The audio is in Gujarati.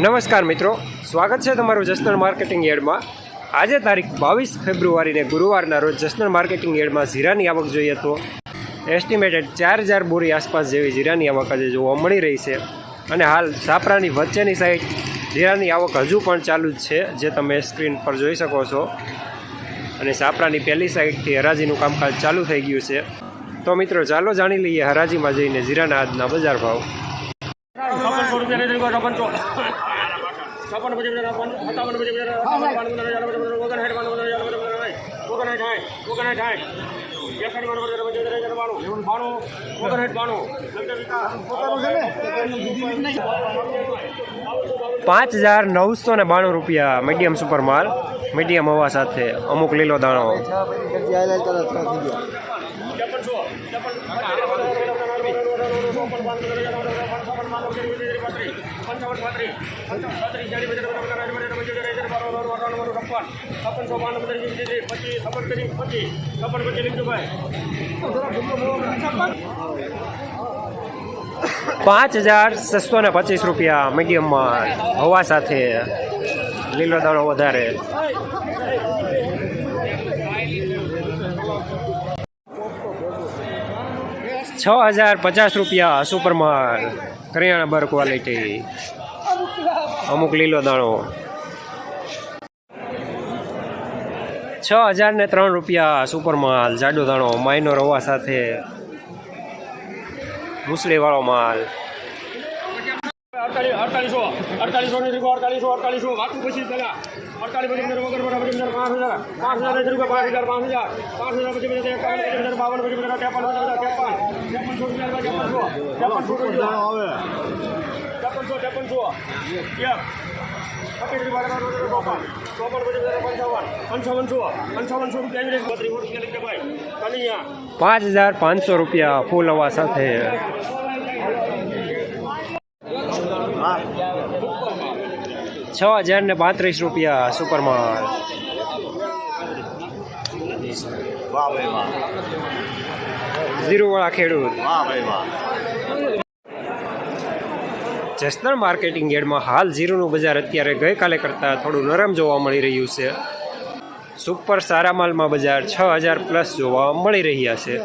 નમસ્કાર મિત્રો, સ્વાગત છે તમારું જસનલ માર્કેટિંગ એડમાં આજે તારીખ બાવીસ ફેબ્રુઆરીને ગુરુવારના રોજ જસનલ માર્કેટિંગ એડમાં જીરાની આવક જોઈએ તો એસ્ટિમેટેડ ચાર હજાર બોરી આસપાસ જેવી જીરાની આવક આજે જોવા મળી રહી છે. અને હાલ સાપરાની વચ્ચેની સાઈડ જીરાની આવક હજુ પણ ચાલુ જ છે, જે તમે સ્ક્રીન પર જોઈ શકો છો. અને સાપરાની પહેલી સાઈડથી હરાજીનું કામકાજ ચાલુ થઈ ગયું છે. તો મિત્રો, ચાલો જાણી લઈએ હરાજીમાં જઈને જીરાના આજના બજાર ભાવ. છપ્પન સત્તાવન બાણું બાણું ઓગણસાઠ બાણું પાંચ હજાર નવસો ને બાણું રૂપિયા મીડિયમ સુપર માલ મીડિયમ હવા સાથે અમુક લીલો દાણો છપ્પનસો છપ્પનસો બાણું પચીસ છપ્પન કરી પચીસ છપ્પન પછી લીધું પાંચ હજાર છસો ને પચીસ રૂપિયા મીડિયમમાં હવા સાથે લીલો દાણો વધારે. છ હજાર પચાસ રૂપિયા સુપર માલ કરિયાણા બર ક્વોલિટી અમુક લીલો દાણો. છ હજાર ને ત્રણ રૂપિયા સુપર માલ જાડો દાણો માઇનો રવા સાથે. મુસળીવાળો માલ. પછી વગર વગર પછી બધા પાંચ હજાર પાંચ હજારની રૂપિયા પાંચ હજાર પાંચ હજાર પાંચ હજાર પછી બધા એકાવન પછી બધા બાવન પછી બધા ત્રેપન પછી બધા ત્રેપન ત્રેપનસો રૂપિયા ત્રેપનસો ત્રેપનસો રૂપિયા ત્રેપનસો ત્રેપનસો એક પચીસ રૂપિયા ચોપન ચોપન પછી બધા પંચાવન પંચાવનસો પંચાવનસો રૂપિયા આવી રહી બત્રીસ રૂપિયા લીધે ભાઈ કનિયા પાંચ હજાર પાંચસો રૂપિયા ફૂલ હવા સાથે છ હજાર ને પાંત્રીસ રૂપિયા સુપર માલ. વાહ ભાઈ ઝીરોવાળા ખેડૂત. જસનર માર્કેટિંગ યાર્ડમાં હાલ જીરુનું બજાર અત્યારે ગઈકાલે કરતાં થોડું નરમ જોવા મળી રહ્યું છે. સુપર સારા માલમાં બજાર છ હજાર પ્લસ જોવા મળી રહ્યા છે.